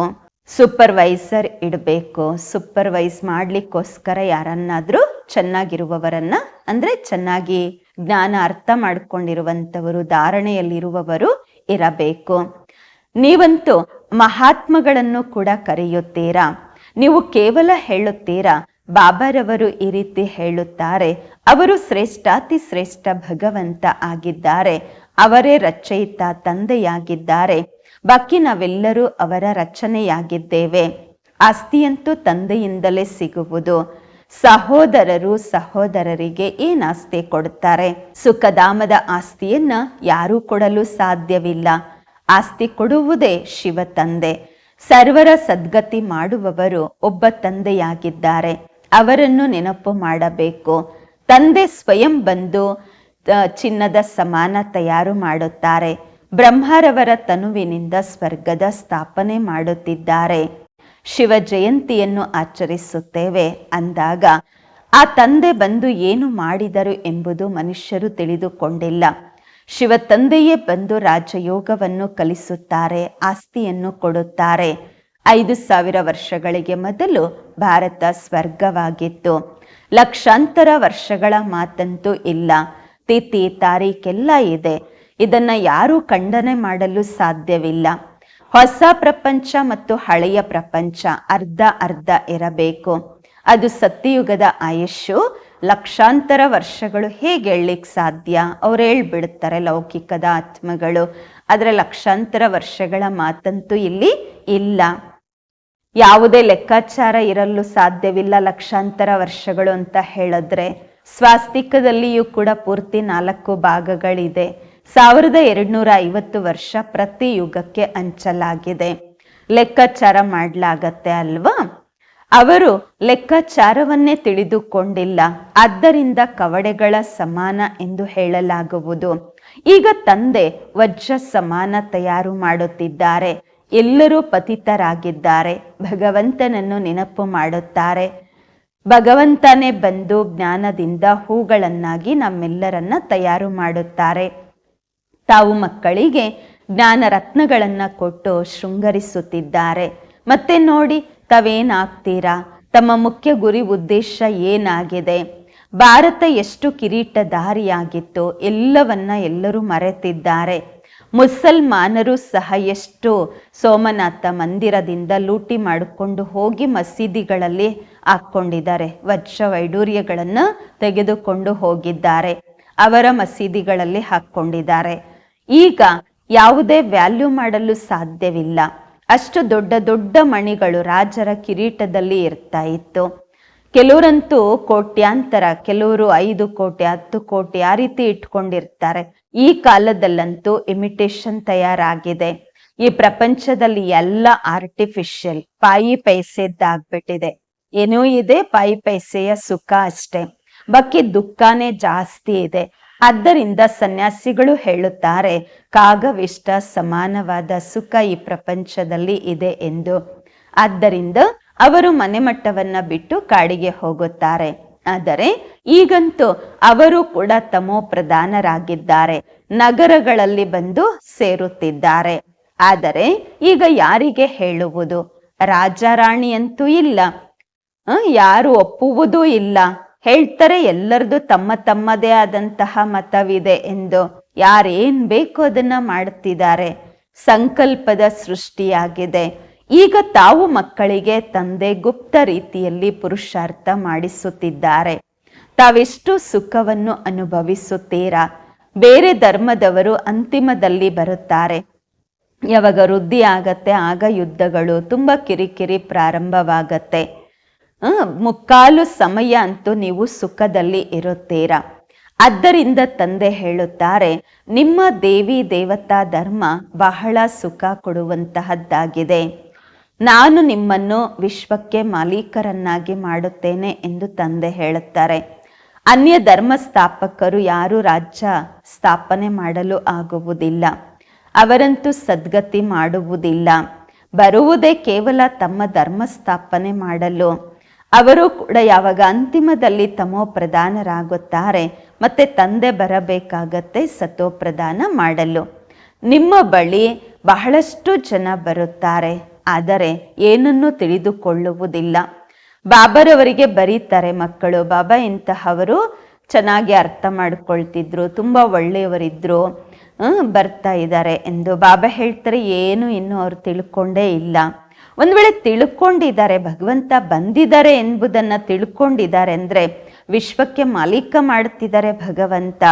Speaker 1: ಸೂಪರ್ವೈಸರ್ ಇಡಬೇಕು. ಸೂಪರ್ವೈಸ್ ಮಾಡ್ಲಿಕ್ಕೋಸ್ಕರ ಯಾರನ್ನಾದರೂ ಚೆನ್ನಾಗಿರುವವರನ್ನ ಅಂದ್ರೆ ಚೆನ್ನಾಗಿ ಜ್ಞಾನ ಅರ್ಥ ಮಾಡ್ಕೊಂಡಿರುವಂತವರು ಧಾರಣೆಯಲ್ಲಿರುವವರು ಇರಬೇಕು. ನೀವಂತೂ ಮಹಾತ್ಮಗಳನ್ನು ಕೂಡ ಕರೆಯುತ್ತೀರಾ? ನೀವು ಕೇವಲ ಹೇಳುತ್ತೀರಾ? ಬಾಬಾರವರು ಈ ರೀತಿ ಹೇಳುತ್ತಾರೆ, ಅವರು ಶ್ರೇಷ್ಠಾತಿ ಶ್ರೇಷ್ಠ ಭಗವಂತ ಆಗಿದ್ದಾರೆ, ಅವರೇ ರಚಯಿತ ತಂದೆಯಾಗಿದ್ದಾರೆ, ಬಾಕಿ ನಾವೆಲ್ಲರೂ ಅವರ ರಚನೆಯಾಗಿದ್ದೇವೆ. ಆಸ್ತಿಯಂತೂ ತಂದೆಯಿಂದಲೇ ಸಿಗುವುದು. ಸಹೋದರರು ಸಹೋದರರಿಗೆ ಏನಾಸ್ತಿ ಕೊಡುತ್ತಾರೆ? ಸುಖಧಾಮದ ಆಸ್ತಿಯನ್ನ ಯಾರೂ ಕೊಡಲು ಸಾಧ್ಯವಿಲ್ಲ. ಆಸ್ತಿ ಕೊಡುವುದೇ ಶಿವ ತಂದೆ ಸರ್ವರ ಸದ್ಗತಿ ಮಾಡುವವರು ಒಬ್ಬ ತಂದೆಯಾಗಿದ್ದಾರೆ. ಅವರನ್ನು ನೆನಪು ಮಾಡಬೇಕು. ತಂದೆ ಸ್ವಯಂ ಬಂದು ಚಿನ್ನದ ಸಮಾನ ತಯಾರು ಮಾಡುತ್ತಾರೆ. ಬ್ರಹ್ಮರವರ ತನುವಿನಿಂದ ಸ್ವರ್ಗದ ಸ್ಥಾಪನೆ ಮಾಡುತ್ತಿದ್ದಾರೆ. ಶಿವ ಜಯಂತಿಯನ್ನು ಆಚರಿಸುತ್ತೇವೆ ಅಂದಾಗ, ಆ ತಂದೆ ಬಂದು ಏನು ಮಾಡಿದರು ಎಂಬುದು ಮನುಷ್ಯರು ತಿಳಿದುಕೊಂಡಿಲ್ಲ. ಶಿವ ತಂದೆಯೇ ಬಂದು ರಾಜಯೋಗವನ್ನು ಕಲಿಸುತ್ತಾರೆ, ಆಸ್ತಿಯನ್ನು ಕೊಡುತ್ತಾರೆ. ಐದು ಸಾವಿರ ವರ್ಷಗಳಿಗೆ ಮೊದಲು ಭಾರತ ಸ್ವರ್ಗವಾಗಿತ್ತು. ಲಕ್ಷಾಂತರ ವರ್ಷಗಳ ಮಾತಂತೂ ಇಲ್ಲ. ತಿಥಿ, ತಾರೀಖೆಲ್ಲ ಇದೆ. ಇದನ್ನು ಯಾರೂ ಖಂಡನೆ ಮಾಡಲು ಸಾಧ್ಯವಿಲ್ಲ. ಹೊಸ ಪ್ರಪಂಚ ಮತ್ತು ಹಳೆಯ ಪ್ರಪಂಚ ಅರ್ಧ ಅರ್ಧ ಇರಬೇಕು. ಅದು ಸತ್ಯಯುಗದ ಆಯುಷ್ಯು ಲಕ್ಷಾಂತರ ವರ್ಷಗಳು ಹೇಗೆ ಹೇಳಲಿಕ್ಕೆ ಸಾಧ್ಯ? ಅವ್ರು ಹೇಳ್ಬಿಡ್ತಾರೆ ಲೌಕಿಕದ ಆತ್ಮಗಳು. ಆದರೆ ಲಕ್ಷಾಂತರ ವರ್ಷಗಳ ಮಾತಂತೂ ಇಲ್ಲಿ ಇಲ್ಲ. ಯಾವುದೇ ಲೆಕ್ಕಾಚಾರ ಇರಲು ಸಾಧ್ಯವಿಲ್ಲ ಲಕ್ಷಾಂತರ ವರ್ಷಗಳು ಅಂತ ಹೇಳಿದ್ರೆ. ಸ್ವಾಸ್ತಿಕದಲ್ಲಿಯೂ ಕೂಡ ಪೂರ್ತಿ ನಾಲ್ಕು ಭಾಗಗಳಿದೆ. ಸಾವಿರದ ಎರಡ್ನೂರ ಐವತ್ತು ವರ್ಷ ಪ್ರತಿ ಯುಗಕ್ಕೆ ಹಂಚಲಾಗಿದೆ. ಲೆಕ್ಕಾಚಾರ ಮಾಡಲಾಗತ್ತೆ ಅಲ್ವಾ? ಅವರು ಲೆಕ್ಕಾಚಾರವನ್ನೇ ತಿಳಿದುಕೊಂಡಿಲ್ಲ. ಆದ್ದರಿಂದ ಕವಡೆಗಳ ಸಮಾನ ಎಂದು ಹೇಳಲಾಗುವುದು. ಈಗ ತಂದೆ ವಜ್ರ ಸಮಾನ ತಯಾರು ಮಾಡುತ್ತಿದ್ದಾರೆ. ಎಲ್ಲರೂ ಪತಿತರಾಗಿದ್ದಾರೆ. ಭಗವಂತನನ್ನು ನೆನಪು ಮಾಡುತ್ತಾರೆ. ಭಗವಂತನೇ ಬಂದು ಜ್ಞಾನದಿಂದ ಹೂಗಳನ್ನಾಗಿ ನಮ್ಮೆಲ್ಲರನ್ನ ತಯಾರು ಮಾಡುತ್ತಾರೆ. ತಾವು ಮಕ್ಕಳಿಗೆ ಜ್ಞಾನ ರತ್ನಗಳನ್ನ ಕೊಟ್ಟು ಶೃಂಗರಿಸುತ್ತಿದ್ದಾರೆ. ಮತ್ತೆ ನೋಡಿ, ತಾವೇನಾಗ್ತೀರಾ? ತಮ್ಮ ಮುಖ್ಯ ಗುರಿ ಉದ್ದೇಶ ಏನಾಗಿದೆ? ಭಾರತ ಎಷ್ಟು ಕಿರೀಟಧಾರಿಯಾಗಿತ್ತು ಎಲ್ಲವನ್ನ ಎಲ್ಲರೂ ಮರೆತಿದ್ದಾರೆ. ಮುಸಲ್ಮಾನರು ಸಹ ಎಷ್ಟು ಸೋಮನಾಥ ಮಂದಿರದಿಂದ ಲೂಟಿ ಮಾಡಿಕೊಂಡು ಹೋಗಿ ಮಸೀದಿಗಳಲ್ಲಿ ಹಾಕ್ಕೊಂಡಿದ್ದಾರೆ. ವಜ್ರ ವೈಡೂರ್ಯಗಳನ್ನು ತೆಗೆದುಕೊಂಡು ಹೋಗಿದ್ದಾರೆ. ಅವರ ಮಸೀದಿಗಳಲ್ಲಿ ಹಾಕ್ಕೊಂಡಿದ್ದಾರೆ. ಈಗ ಯಾವುದೇ ವ್ಯಾಲ್ಯೂ ಮಾಡಲು ಸಾಧ್ಯವಿಲ್ಲ. ಅಷ್ಟು ದೊಡ್ಡ ದೊಡ್ಡ ಮಣಿಗಳು ರಾಜರ ಕಿರೀಟದಲ್ಲಿ ಇರ್ತಾ ಇತ್ತು. ಕೆಲವರಂತೂ ಕೋಟ್ಯಾಂತರ, ಕೆಲವರು ಐದು ಕೋಟಿ, ಹತ್ತು ಕೋಟಿ ಆ ರೀತಿ ಇಟ್ಕೊಂಡಿರ್ತಾರೆ. ಈ ಕಾಲದಲ್ಲಂತೂ ಇಮಿಟೇಷನ್ ತಯಾರಾಗಿದೆ. ಈ ಪ್ರಪಂಚದಲ್ಲಿ ಎಲ್ಲ ಆರ್ಟಿಫಿಷಿಯಲ್ ಪಾಯಿ ಪೈಸೆದ್ದಾಗ್ಬಿಟ್ಟಿದೆ. ಏನೂ ಇದೆ, ಪಾಯಿ ಪೈಸೆಯ ಸುಖ ಅಷ್ಟೇ. ಬಾಕಿ ದುಃಖನೇ ಜಾಸ್ತಿ ಇದೆ. ಆದ್ದರಿಂದ ಸನ್ಯಾಸಿಗಳು ಹೇಳುತ್ತಾರೆ, ಕಾಗವಿಷ್ಟ ಸಮಾನವಾದ ಸುಖ ಈ ಪ್ರಪಂಚದಲ್ಲಿ ಇದೆ ಎಂದು. ಆದ್ದರಿಂದ ಅವರು ಮನೆ ಮಟ್ಟವನ್ನ ಬಿಟ್ಟು ಕಾಡಿಗೆ ಹೋಗುತ್ತಾರೆ. ಆದರೆ ಈಗಂತೂ ಅವರು ಕೂಡ ತಮೋ ಪ್ರಧಾನರಾಗಿದ್ದಾರೆ, ನಗರಗಳಲ್ಲಿ ಬಂದು ಸೇರುತ್ತಿದ್ದಾರೆ. ಆದರೆ ಈಗ ಯಾರಿಗೆ ಹೇಳುವುದು? ರಾಜಾರಾಣಿಯಂತೂ ಇಲ್ಲ. ಯಾರು ಒಪ್ಪುವುದೂ ಇಲ್ಲ. ಹೇಳ್ತಾರೆ, ಎಲ್ಲರದು ತಮ್ಮ ತಮ್ಮದೇ ಆದಂತಹ ಮತವಿದೆ ಎಂದು. ಯಾರೇನ್ ಬೇಕೋ ಅದನ್ನ ಮಾಡುತ್ತಿದ್ದಾರೆ ಸಂಕಲ್ಪದ ಸೃಷ್ಟಿಯಾಗಿದೆ. ಈಗ ತಾವು ಮಕ್ಕಳಿಗೆ ತಂದೆ ಗುಪ್ತ ರೀತಿಯಲ್ಲಿ ಪುರುಷಾರ್ಥ ಮಾಡಿಸುತ್ತಿದ್ದಾರೆ. ತಾವೆಷ್ಟು ಸುಖವನ್ನು ಅನುಭವಿಸುತ್ತೀರಾ? ಬೇರೆ ಧರ್ಮದವರು ಅಂತಿಮದಲ್ಲಿ ಬರುತ್ತಾರೆ. ಯಾವಾಗ ವೃದ್ಧಿ ಆಗತ್ತೆ, ಆಗ ಯುದ್ಧಗಳು, ತುಂಬಾ ಕಿರಿಕಿರಿ ಪ್ರಾರಂಭವಾಗತ್ತೆ. ಮುಕ್ಕಾಲು ಸಮಯ ಅಂತೂ ನೀವು ಸುಖದಲ್ಲಿ ಇರುತ್ತೀರಾ. ಆದ್ದರಿಂದ ತಂದೆ ಹೇಳುತ್ತಾರೆ, ನಿಮ್ಮ ದೇವಿ ದೇವತಾ ಧರ್ಮ ಬಹಳ ಸುಖ ಕೊಡುವಂತಹದ್ದಾಗಿದೆ. ನಾನು ನಿಮ್ಮನ್ನು ವಿಶ್ವಕ್ಕೆ ಮಾಲೀಕರನ್ನಾಗಿ ಮಾಡುತ್ತೇನೆ ಎಂದು ತಂದೆ ಹೇಳುತ್ತಾರೆ. ಅನ್ಯ ಧರ್ಮ ಸ್ಥಾಪಕರು ಯಾರು ರಾಜ್ಯ ಸ್ಥಾಪನೆ ಮಾಡಲು ಆಗುವುದಿಲ್ಲ. ಅವರಂತೂ ಸದ್ಗತಿ ಮಾಡುವುದಿಲ್ಲ. ಬರುವುದೇ ಕೇವಲ ತಮ್ಮ ಧರ್ಮ ಸ್ಥಾಪನೆ ಮಾಡಲು. ಅವರು ಕೂಡ ಯಾವಾಗ ಅಂತಿಮದಲ್ಲಿ ತಮೋ ಪ್ರಧಾನರಾಗುತ್ತಾರೆ, ಮತ್ತೆ ತಂದೆ ಬರಬೇಕಾಗತ್ತೆ ಸತೋ ಪ್ರದಾನ ಮಾಡಲು. ನಿಮ್ಮ ಬಳಿ ಬಹಳಷ್ಟು ಜನ ಬರುತ್ತಾರೆ, ಆದರೆ ಏನನ್ನು ತಿಳಿದುಕೊಳ್ಳುವುದಿಲ್ಲ. ಬಾಬರವರಿಗೆ ಬರೀತಾರೆ ಮಕ್ಕಳು, ಬಾಬಾ, ಇಂತಹವರು ಚೆನ್ನಾಗಿ ಅರ್ಥ ಮಾಡ್ಕೊಳ್ತಿದ್ರು, ತುಂಬಾ ಒಳ್ಳೆಯವರಿದ್ರು ಬರ್ತಾ ಇದ್ದಾರೆ ಎಂದು. ಬಾಬಾ ಹೇಳ್ತಾರೆ, ಏನು ಇನ್ನು ಅವ್ರು ತಿಳ್ಕೊಂಡೇ ಇಲ್ಲ. ಒಂದ್ ವೇಳೆ ತಿಳ್ಕೊಂಡಿದ್ದಾರೆ, ಭಗವಂತ ಬಂದಿದ್ದಾರೆ ಎಂಬುದನ್ನು ತಿಳ್ಕೊಂಡಿದ್ದಾರೆ ಅಂದರೆ ವಿಶ್ವಕ್ಕೆ ಮಾಲೀಕ ಮಾಡ್ತಿದ್ದಾರೆ ಭಗವಂತ.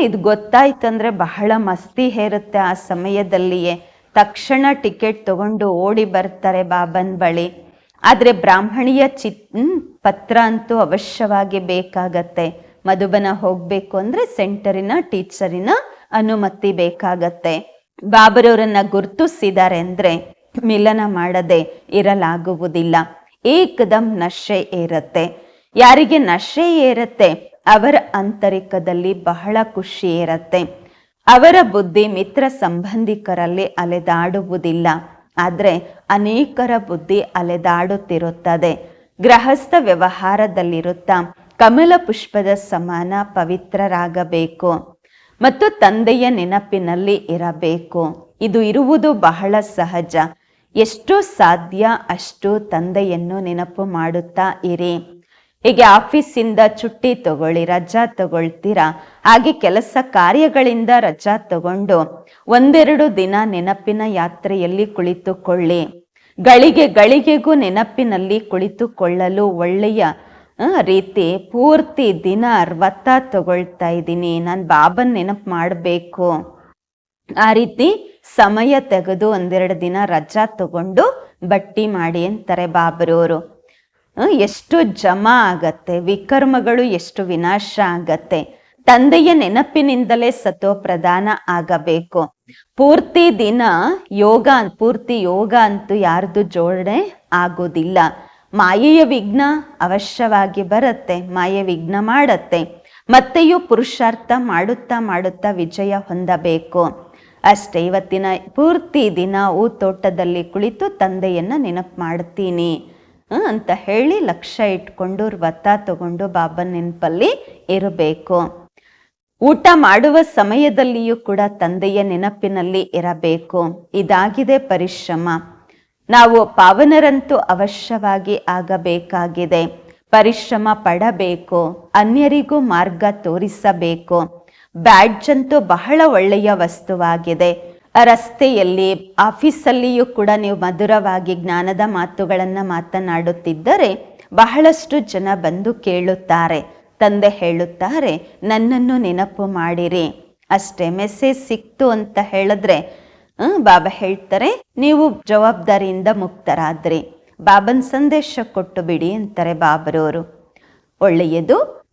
Speaker 1: ಇದು ಗೊತ್ತಾಯ್ತಂದ್ರೆ ಬಹಳ ಮಸ್ತಿ ಹೇರುತ್ತೆ ಆ ಸಮಯದಲ್ಲಿಯೇ. ತಕ್ಷಣ ಟಿಕೆಟ್ ತಗೊಂಡು ಓಡಿ ಬರ್ತಾರೆ ಬಾಬನ್ ಬಳಿ. ಆದರೆ ಬ್ರಾಹ್ಮಣಿಯ ಚಿ ಪತ್ರ ಅಂತೂ ಅವಶ್ಯವಾಗಿ ಬೇಕಾಗತ್ತೆ. ಮಧುಬನ ಹೋಗ್ಬೇಕು ಅಂದ್ರೆ ಸೆಂಟರಿನ, ಟೀಚರಿನ ಅನುಮತಿ ಬೇಕಾಗತ್ತೆ. ಬಾಬರವರನ್ನ ಗುರುತಿಸಿದ್ದಾರೆ ಅಂದ್ರೆ ಮಿಲನ ಮಾಡದೆ ಇರಲಾಗುವುದಿಲ್ಲ. ಏಕದಂ ನಶೆ ಏರತ್ತೆ. ಯಾರಿಗೆ ನಶೆ ಏರತ್ತೆ, ಅವರ ಅಂತರಿಕದಲ್ಲಿ ಬಹಳ ಖುಷಿ ಇರತ್ತೆ ಅವರ ಬುದ್ಧಿ ಮಿತ್ರ ಸಂಬಂಧಿಕರಲ್ಲಿ ಅಲೆದಾಡುವುದಿಲ್ಲ. ಆದರೆ ಅನೇಕರ ಬುದ್ಧಿ ಅಲೆದಾಡುತ್ತಿರುತ್ತದೆ. ಗೃಹಸ್ಥ ವ್ಯವಹಾರದಲ್ಲಿರುತ್ತಾ ಕಮಲ ಪುಷ್ಪದ ಸಮಾನ ಪವಿತ್ರರಾಗಬೇಕು. ಮತ್ತು ತಂದೆಯ ನೆನಪಿನಲ್ಲಿ ಇರಬೇಕು. ಇದು ಇರುವುದು ಬಹಳ ಸಹಜ. ಎಷ್ಟು ಸಾಧ್ಯ, ಅಷ್ಟು ತಂದೆಯನ್ನು ನೆನಪು ಮಾಡುತ್ತಾ ಇರಿ. ಹೀಗೆ ಆಫೀಸಿಂದ ಚುಟ್ಟಿ ತಗೊಳ್ಳಿ, ರಜಾ ತಗೊಳ್ತೀರಾ? ಹಾಗೆ ಕೆಲಸ ಕಾರ್ಯಗಳಿಂದ ರಜಾ ತಗೊಂಡು ಒಂದೆರಡು ದಿನ ನೆನಪಿನ ಯಾತ್ರೆಯಲ್ಲಿ ಕುಳಿತುಕೊಳ್ಳಿ. ಗಳಿಗೆ ಗಳಿಗೆಗೂ ನೆನಪಿನಲ್ಲಿ ಕುಳಿತುಕೊಳ್ಳಲು ಒಳ್ಳೆಯ ರೀತಿ ಪೂರ್ತಿ ದಿನ ಅರ್ವತ್ತ ತಗೊಳ್ತಾ ಇದ್ದೀನಿ. ನಾನು ಬಾಬನ್ ನೆನಪು ಮಾಡಬೇಕು. ಆ ರೀತಿ ಸಮಯ ತೆಗೆದು ಒಂದೆರಡು ದಿನ ರಜಾ ತಗೊಂಡು ಬಟ್ಟಿ ಮಾಡಿ ಅಂತಾರೆ ಬಾಬರವರು ಎಷ್ಟು ಜಮಾ ಆಗತ್ತೆ, ವಿಕರ್ಮಗಳು ಎಷ್ಟು ವಿನಾಶ ಆಗತ್ತೆ. ತಂದೆಯ ನೆನಪಿನಿಂದಲೇ ಸತೋ ಪ್ರಧಾನ ಆಗಬೇಕು. ಪೂರ್ತಿ ದಿನ ಯೋಗ ಪೂರ್ತಿ ಯೋಗ ಅಂತೂ ಯಾರ್ದು ಜೋಡಣೆ ಆಗೋದಿಲ್ಲ. ಮಾಯೆಯ ವಿಘ್ನ ಅವಶ್ಯವಾಗಿ ಬರುತ್ತೆ, ಮಾಯೆ ವಿಘ್ನ ಮಾಡತ್ತೆ. ಮತ್ತೆಯೂ ಪುರುಷಾರ್ಥ ಮಾಡುತ್ತಾ ಮಾಡುತ್ತಾ ವಿಜಯ ಹೊಂದಬೇಕು. ಅಷ್ಟೇ ಇವತ್ತಿನ ಪೂರ್ತಿ ದಿನ ಊ ತೋಟದಲ್ಲಿ ಕುಳಿತು ತಂದೆಯನ್ನ ನೆನಪು ಮಾಡ್ತೀನಿ ಅಂತ ಹೇಳಿ ಲಕ್ಷ್ಯ ಇಟ್ಕೊಂಡು ವ್ರತ ತಗೊಂಡು ಬಾಬನ್ ನೆನಪಲ್ಲಿ ಇರಬೇಕು. ಊಟ ಮಾಡುವ ಸಮಯದಲ್ಲಿಯೂ ಕೂಡ ತಂದೆಯ ನೆನಪಿನಲ್ಲಿ ಇರಬೇಕು. ಇದಾಗಿದೆ ಪರಿಶ್ರಮ. ನಾವು ಪಾವನರಂತೂ ಅವಶ್ಯವಾಗಿ ಆಗಬೇಕಾಗಿದೆ. ಪರಿಶ್ರಮ ಪಡಬೇಕು. ಅನ್ಯರಿಗೂ ಮಾರ್ಗ ತೋರಿಸಬೇಕು. ಬ್ಯಾಡ್ಜ್ ಅಂತೂ ಬಹಳ ಒಳ್ಳೆಯ ವಸ್ತುವಾಗಿದೆ. ರಸ್ತೆಯಲ್ಲಿ, ಆಫೀಸಲ್ಲಿಯೂ ಕೂಡ ನೀವು ಮಧುರವಾಗಿ ಜ್ಞಾನದ ಮಾತುಗಳನ್ನು ಮಾತನಾಡುತ್ತಿದ್ದರೆ ಬಹಳಷ್ಟು ಜನ ಬಂದು ಕೇಳುತ್ತಾರೆ. ತಂದೆ ಹೇಳುತ್ತಾರೆ, ನನ್ನನ್ನು ನೆನಪು ಮಾಡಿರಿ. ಅಷ್ಟೇ ಮೆಸೇಜ್ ಸಿಕ್ತು ಅಂತ ಹೇಳಿದ್ರೆ ಬಾಬಾ ಹೇಳ್ತಾರೆ, ನೀವು ಜವಾಬ್ದಾರಿಯಿಂದ ಮುಕ್ತರಾದ್ರಿ. ಬಾಬನ್ ಸಂದೇಶ ಕೊಟ್ಟು ಬಿಡಿ ಅಂತಾರೆ ಬಾಬರವರು ಒಳ್ಳೆಯದು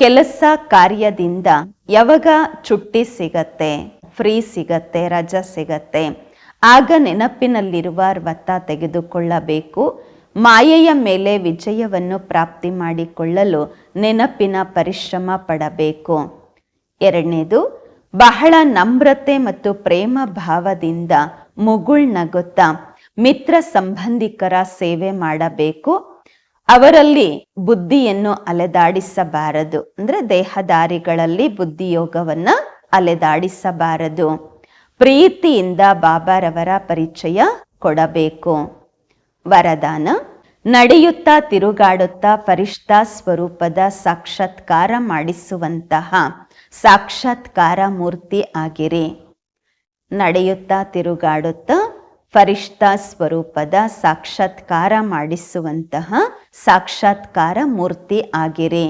Speaker 1: ಕೆಲಸ ಕಾರ್ಯದಿಂದ ಯಾವಾಗ ಚುಟ್ಟಿ ಸಿಗತ್ತೆ, ಫ್ರೀ ಸಿಗತ್ತೆ, ರಜ ಸಿಗತ್ತೆ, ಆಗ ನೆನಪಿನಲ್ಲಿರುವ ವ್ರತ ತೆಗೆದುಕೊಳ್ಳಬೇಕು. ಮಾಯೆಯ ಮೇಲೆ ವಿಜಯವನ್ನು ಪ್ರಾಪ್ತಿ ಮಾಡಿಕೊಳ್ಳಲು ನೆನಪಿನ ಪರಿಶ್ರಮ ಪಡಬೇಕು. ಎರಡನೇದು, ಬಹಳ ನಮ್ರತೆ ಮತ್ತು ಪ್ರೇಮ ಭಾವದಿಂದ ಮುಗುಳ್ನಗುತ್ತಾ ಮಿತ್ರ ಸಂಬಂಧಿಕರ ಸೇವೆ ಮಾಡಬೇಕು. ಅವರಲ್ಲಿ ಬುದ್ಧಿಯನ್ನು ಅಲೆದಾಡಿಸಬಾರದು. ಅಂದ್ರೆ ದೇಹದಾರಿಗಳಲ್ಲಿ ಬುದ್ಧಿಯೋಗವನ್ನ ಅಲೆದಾಡಿಸಬಾರದು. ಪ್ರೀತಿಯಿಂದ ಬಾಬಾರವರ ಪರಿಚಯ ಕೊಡಬೇಕು. ವರದಾನ, ನಡೆಯುತ್ತಾ ತಿರುಗಾಡುತ್ತಾ ಪರಿಷ್ಠಾ ಸ್ವರೂಪದ ಸಾಕ್ಷಾತ್ಕಾರ ಮಾಡಿಸುವಂತಹ ಸಾಕ್ಷಾತ್ಕಾರ ಮೂರ್ತಿ ಆಗಿರಿ. ನಡೆಯುತ್ತಾ ತಿರುಗಾಡುತ್ತಾ ಫರಿಷ್ಠ ಸ್ವರೂಪದ ಸಾಕ್ಷಾತ್ಕಾರ ಮಾಡಿಸುವಂತಹ ಸಾಕ್ಷಾತ್ಕಾರ ಮೂರ್ತಿ ಆಗಿರಿ.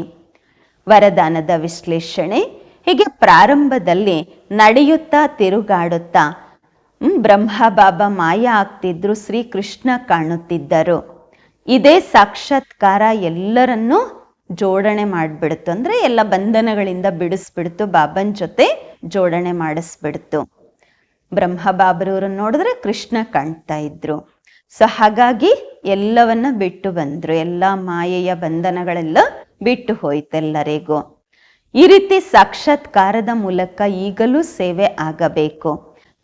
Speaker 1: ವರದಾನದ ವಿಶ್ಲೇಷಣೆ ಹೀಗೆ ಪ್ರಾರಂಭದಲ್ಲಿ ನಡೆಯುತ್ತಾ ತಿರುಗಾಡುತ್ತಾ ಹ್ಮ್, ಬ್ರಹ್ಮ ಬಾಬಾ ಮಾಯ ಆಗ್ತಿದ್ರು ಶ್ರೀಕೃಷ್ಣ ಕಾಣುತ್ತಿದ್ದರು. ಇದೇ ಸಾಕ್ಷಾತ್ಕಾರ ಎಲ್ಲರನ್ನೂ ಜೋಡಣೆ ಮಾಡಿಬಿಡ್ತು. ಅಂದ್ರೆ ಎಲ್ಲ ಬಂಧನಗಳಿಂದ ಬಿಡಿಸ್ಬಿಡ್ತು ಬಾಬನ್ ಜೊತೆ ಜೋಡಣೆ ಮಾಡಿಸ್ಬಿಡ್ತು. ಬ್ರಹ್ಮ ಬಾಬರವ್ರನ್ನ ನೋಡಿದ್ರೆ ಕೃಷ್ಣ ಕಾಣ್ತಾ ಇದ್ರು. ಸೊ ಹಾಗಾಗಿ ಎಲ್ಲವನ್ನ ಬಿಟ್ಟು ಬಂದ್ರು. ಎಲ್ಲ ಮಾಯೆಯ ಬಂಧನಗಳೆಲ್ಲ ಬಿಟ್ಟು ಹೋಯ್ತೆಲ್ಲರಿಗೂ ಈ ರೀತಿ ಸಾಕ್ಷಾತ್ಕಾರದ ಮೂಲಕ ಈಗಲೂ ಸೇವೆ ಆಗಬೇಕು.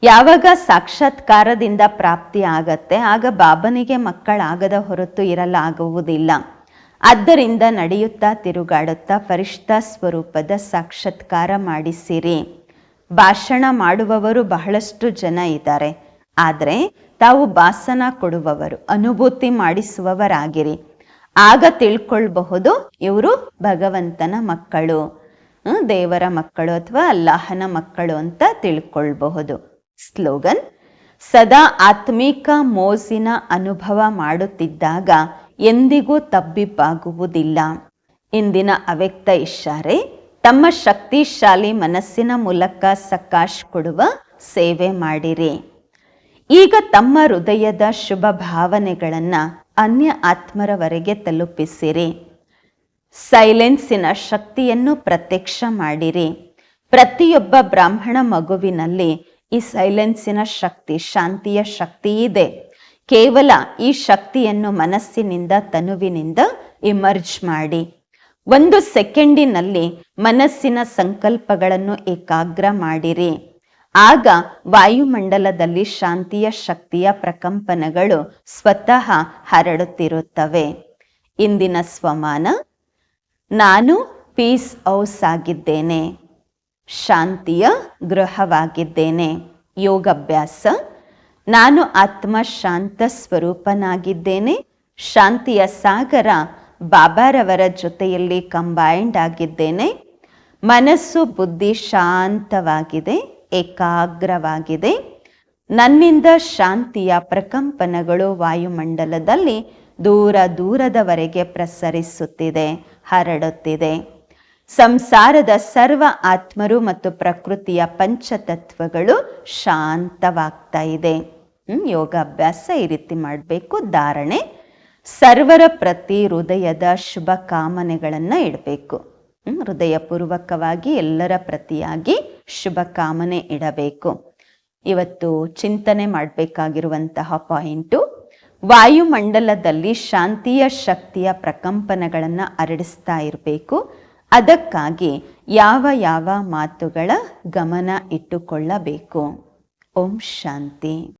Speaker 1: ಯಾವಾಗ ಸಾಕ್ಷಾತ್ಕಾರದಿಂದ ಪ್ರಾಪ್ತಿ ಆಗತ್ತೆ, ಆಗ ಬಾಬನಿಗೆ ಮಕ್ಕಳಾಗದ ಹೊರತು ಇರಲಾಗುವುದಿಲ್ಲ ಆದ್ದರಿಂದ ನಡೆಯುತ್ತಾ ತಿರುಗಾಡುತ್ತಾ ಪರಿಷ್ಠ ಸ್ವರೂಪದ ಸಾಕ್ಷಾತ್ಕಾರ ಮಾಡಿಸಿರಿ. ಭಾಷಣ ಮಾಡುವವರು ಬಹಳಷ್ಟು ಜನ ಇದ್ದಾರೆ. ಆದರೆ ತಾವು ಭಾಸನ ಕೊಡುವವರು, ಅನುಭೂತಿ ಮಾಡಿಸುವವರಾಗಿರಿ. ಆಗ ತಿಳ್ಕೊಳ್ಬಹುದು ಇವರು ಭಗವಂತನ ಮಕ್ಕಳು. ದೇವರ ಮಕ್ಕಳು ಅಥವಾ ಅಲ್ಲಾಹನ ಮಕ್ಕಳು ಅಂತ ತಿಳ್ಕೊಳ್ಬಹುದು. ಸ್ಲೋಗನ್, ಸದಾ ಆತ್ಮಿಕ ಮೋಜಿನ ಅನುಭವ ಮಾಡುತ್ತಿದ್ದಾಗ ಎಂದಿಗೂ ತಬ್ಬಿಬ್ಬಾಗುವುದಿಲ್ಲ. ಇಂದಿನ ಅವ್ಯಕ್ತ ಇಶಾರೆ ತಮ್ಮ ಶಕ್ತಿಶಾಲಿ ಮನಸ್ಸಿನ ಮೂಲಕ ಸಕಾಶ್ ಕೊಡುವ ಸೇವೆ ಮಾಡಿರಿ. ಈಗ ತಮ್ಮ ಹೃದಯದ ಶುಭ ಭಾವನೆಗಳನ್ನು ಅನ್ಯ ಆತ್ಮರವರೆಗೆ ತಲುಪಿಸಿರಿ. ಸೈಲೆನ್ಸಿನ ಶಕ್ತಿಯನ್ನು ಪ್ರತ್ಯಕ್ಷ ಮಾಡಿರಿ. ಪ್ರತಿಯೊಬ್ಬ ಬ್ರಾಹ್ಮಣ ಮಗುವಿನಲ್ಲಿ ಈ ಸೈಲೆನ್ಸಿನ ಶಕ್ತಿ, ಶಾಂತಿಯ ಶಕ್ತಿ ಇದೆ. ಕೇವಲ ಈ ಶಕ್ತಿಯನ್ನು ಮನಸ್ಸಿನಿಂದ, ತನುವಿನಿಂದ ಇಮರ್ಜ್ ಮಾಡಿ. ಒಂದು ಸೆಕೆಂಡಿನಲ್ಲಿ ಮನಸ್ಸಿನ ಸಂಕಲ್ಪಗಳನ್ನು ಏಕಾಗ್ರ ಮಾಡಿರಿ. ಆಗ ವಾಯುಮಂಡಲದಲ್ಲಿ ಶಾಂತಿಯ ಶಕ್ತಿಯ ಪ್ರಕಂಪನಗಳು ಸ್ವತಃ ಹರಡುತ್ತಿರುತ್ತವೆ. ಇಂದಿನ ಸ್ವಮಾನ, ನಾನು ಪೀಸ್ ಹೌಸ್ ಆಗಿದ್ದೇನೆ. ಶಾಂತಿಯ ಗೃಹವಾಗಿದ್ದೇನೆ. ಯೋಗಾಭ್ಯಾಸ, ನಾನು ಆತ್ಮ ಶಾಂತ ಸ್ವರೂಪನಾಗಿದ್ದೇನೆ. ಶಾಂತಿಯ ಸಾಗರ ಬಾಬಾರವರ ಜೊತೆಯಲ್ಲಿ ಕಂಬೈಂಡ್ ಆಗಿದ್ದೇನೆ. ಮನಸ್ಸು ಬುದ್ಧಿ ಶಾಂತವಾಗಿದೆ, ಏಕಾಗ್ರವಾಗಿದೆ. ನನ್ನಿಂದ ಶಾಂತಿಯ ಪ್ರಕಂಪನಗಳು ವಾಯುಮಂಡಲದಲ್ಲಿ ದೂರ ದೂರದವರೆಗೆ ಪ್ರಸರಿಸುತ್ತಿದೆ, ಹರಡುತ್ತಿದೆ. ಸಂಸಾರದ ಸರ್ವ ಆತ್ಮರು ಮತ್ತು ಪ್ರಕೃತಿಯ ಪಂಚತತ್ವಗಳು ಶಾಂತವಾಗ್ತಾ ಇದೆ. ಯೋಗಾಭ್ಯಾಸ ಈ ರೀತಿ ಮಾಡಬೇಕು, ಧಾರಣೆ. ಸರ್ವರ ಪ್ರತಿ ಹೃದಯದ ಶುಭ ಕಾಮನೆಗಳನ್ನು ಇಡಬೇಕು. ಹೃದಯಪೂರ್ವಕವಾಗಿ ಎಲ್ಲರ ಪ್ರತಿಯಾಗಿ ಶುಭ ಕಾಮನೆ ಇಡಬೇಕು. ಇವತ್ತು ಚಿಂತನೆ ಮಾಡಬೇಕಾಗಿರುವಂತಹ ಪಾಯಿಂಟು, ವಾಯುಮಂಡಲದಲ್ಲಿ ಶಾಂತಿಯ ಶಕ್ತಿಯ ಪ್ರಕಂಪನಗಳನ್ನು ಹರಡಿಸ್ತಾ ಇರಬೇಕು. ಅದಕ್ಕಾಗಿ ಯಾವ ಯಾವ ಮಾತುಗಳ ಗಮನ ಇಟ್ಟುಕೊಳ್ಳಬೇಕು. ಓಂ ಶಾಂತಿ.